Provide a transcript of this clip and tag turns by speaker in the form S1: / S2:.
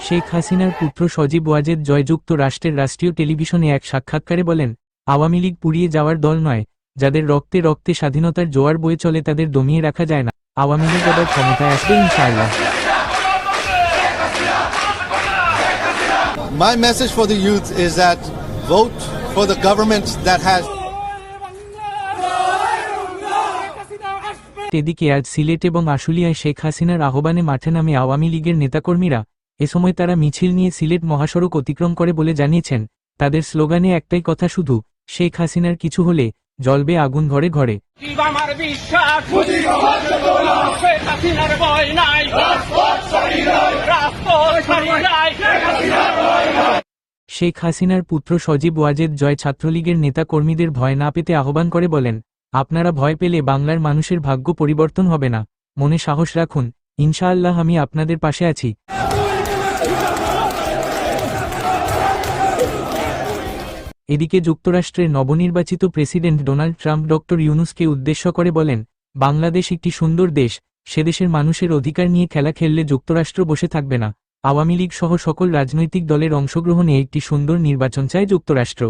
S1: শেখ হাসিনার পুত্র সজীব ওয়াজেদ জয়যুক্ত রাষ্ট্রের রাষ্ট্রীয় টেলিভিশনে এক সাক্ষাৎকারে বলেন আওয়ামী লীগ পুড়িয়ে যাওয়ার দল নয় যাদের রক্তে রক্তে স্বাধীনতার জোয়ার বয়ে চলে তাদের দমিয়ে রাখা যায় না। আওয়ামী লীগ আবার ক্ষমতায় আসবে ইনশাআল্লাহ।
S2: My message for the youth is that vote for the government that has
S1: এদিকে আজ সিলেট এবং আশুলিয়ায় শেখ হাসিনার আহ্বানে মাঠে নামে আওয়ামী লীগের নেতাকর্মীরা এ সময় তারা মিছিল নিয়ে সিলেট মহাসড়ক অতিক্রম করে বলে জানিয়েছেন তাদের স্লোগানে একটাই কথা শুধু শেখ হাসিনার কিছু হলে জলবে আগুন ঘরে ঘরে। শেখ হাসিনার পুত্র সজীব ওয়াজেদ জয় ছাত্রলীগের নেতা কর্মীদের ভয় না পেতে আহ্বান করে বলেন আপনারা ভয় পেলে বাংলার মানুষের ভাগ্য পরিবর্তন হবে না। মনে সাহস রাখুন ইনশাআল্লাহ আমি আপনাদের পাশে আছি। এদিকে যুক্তরাষ্ট্রের নবনির্বাচিত প্রেসিডেন্ট ডোনাল্ড ট্রাম্প ডক্টর ইউনুসকে উদ্দেশ্য করে বলেন, বাংলাদেশ একটি সুন্দর দেশ, সে দেশের মানুষের অধিকার নিয়ে খেলা খেললে যুক্তরাষ্ট্র বসে থাকবে না। আওয়ামী লীগ সহ সকল রাজনৈতিক দলের অংশগ্রহণে একটি সুন্দর নির্বাচন চায় যুক্তরাষ্ট্র।